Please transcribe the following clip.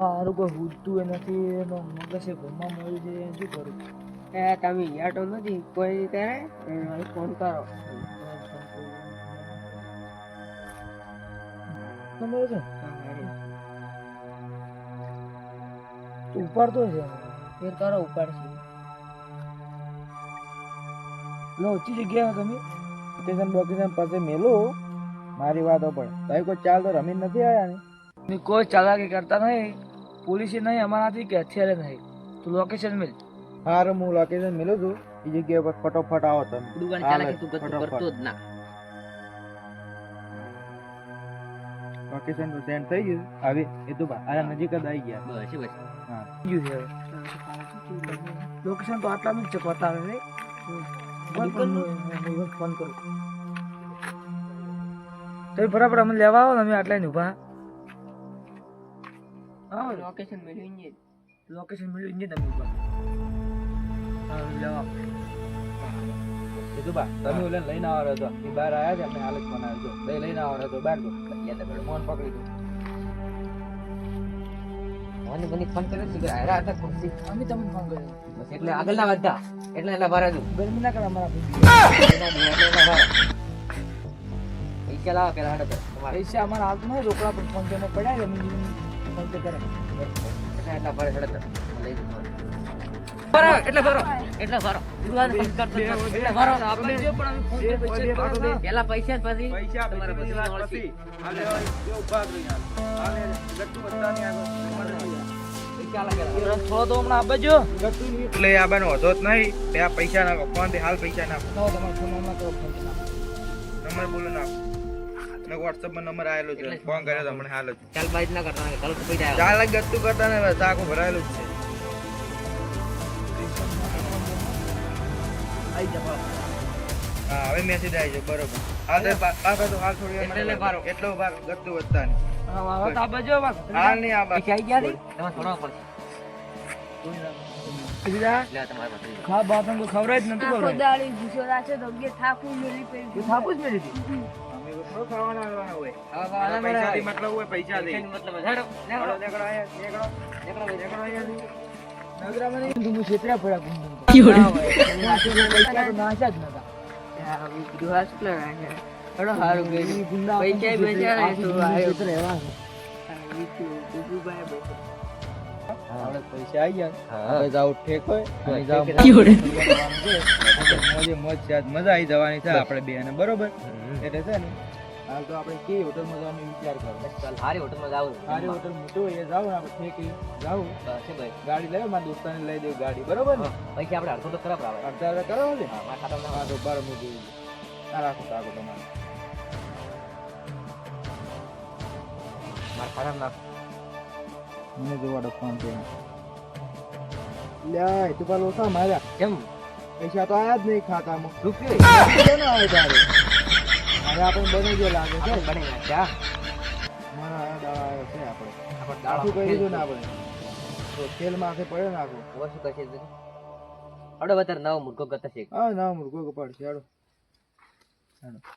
હારું કોઈ હુજતું એ નથી એનો મગજે ઘુમા મળ્યું છે શું કરું? એ તમે યાર તો નથી કોઈ એને ફોન કરો. નંબર છે? તું ઉપાડતો છે. ફેર કરો ઉપાડશે. લો ઓછી જગ્યા તમે. સ્ટેશન લોકેશન પાસે મેલો. મારી વાતો પણ. ભાઈ કોઈ ચાલ તો રમી નથી આવ્યા ને? કોઈ ચાલાકી કરતા નહીં. પોલીસે નહીં અમારાથી કે હથિયારે નહીં. તું લોકેશન મિલ. હારું હું લોકેશન મેલું છું. એ જગ્યા પર ફટોફટ આવો તમે. દુકાન ચાલાકી તું કશું કરતો જ ના. લોકેશન તો સેન્ડ થઈ ગયું. આવી એ તો આ નજીક જ આવી ગયા. બસ બસ હા. ગયું છે લોકેશન તો આટલાનું જ છે બતાવે છે. ફોન કરું. તમે બરાબર અમે લેવા આવો ને અમે આટલા ઊભા હા લોકેશન મેળવી ને લોકેશન મળ્યું ને તમે ઊભા હા લેવા કીધું બા તમે ઓલે લઈને આવવાનો હતો એ બહાર આવ્યા છે અમે હાલ જ ફોન હતો લઈ લઈને આવવાનો હતો બહાર તમે મોન પકડી દો મને મને ફોન કર્યો છે કે આયરા હતા ખુરશી અમે તમને ફોન કર્યો બસ એટલે આગળના વધતા એટલે એટલે ભરા દઉં ગરમી ના કરે અમારા પૈસા લાવો પેલા હાડો પૈસા અમારા હાથમાં રોકડા પર ફોનમાં પડ્યા એટલા પેલા પૈસા પછી પૈસા પછી એટલે આબાનો હતો જ નહીં તે પૈસા નાખો. ફોન હાલ પૈસા નાખો. નંબર બોલો નાખો. ને WhatsApp માં નંબર આયેલો છે. ફોન કર્યો તો હમણાં હાલ જ. ચાલ બાઈજ ના કરતા ચાલો તો પૈસા આવ્યા. ચાલ ગટ્ટુ કરતા ને બસ આખું ભરાયેલું જ છે. હા હવે મેસેજ આવી છે બરોબર. હાલ તો તો હાલ થોડી એટલે ભારો. એટલો ભાર ગત્તુ વધતા નહીં પૈસા હાલ નહીં આ બસ આવી ગયા ને? તમારે થોડા પડશે. બીજા લે તમારે પાસે. ખા કોઈ જ નથી દાડી ગુસ્સો રાખશે તો મેલી પડી તું થાપું જ મેલી હતી? પૈસા દે આપણે પૈસા આવી ગયા. હવે જાવ ઠેક હોય. જાવ મોજ. આવી જવાની છે આપણે બે ને બરોબર? એટલે છે ને હાલ તો આપણે કેવી હોટલમાં જવાનો વિચાર કરો. ચાલ, હારી હોટલમાં જાવું. સારી હોટલ મોટું હોય એ જાવ ને આપણે ઠેક જાવ ભાઈ. ગાડી લઈ મારા દોસ્તાને લઈ દેવું ગાડી બરોબર ને? પછી આપણે અડધો તો ખરાબ આવે. અડધા અડધા કરો ને? હા, મારા ખાતામાં બાર મૂકી આ રાખો તમારે. મારા ખાતામાં નાખ. મને જોવા ફોન છે લ્યા તું પાલો ઓછા માર્યા. કેમ? પૈસા તો આયા જ નહીં ખાતામાં. રૂપિયો કેમ આવે તારે? હવે આપણે બની ગયો લાગે છે. આપણે બની નાખ્યા. મારા આયા દાડા આવ્યો છે આપણે. આપણે આખું કરી દીધું ને આપણે. તો તેલ માથે પડે ને આખું. હવે શું કરશે? હડો વધારે નવો મુર્ગો કરતા છે હા નવો મુર્ગો કપાડ હાડો હાડો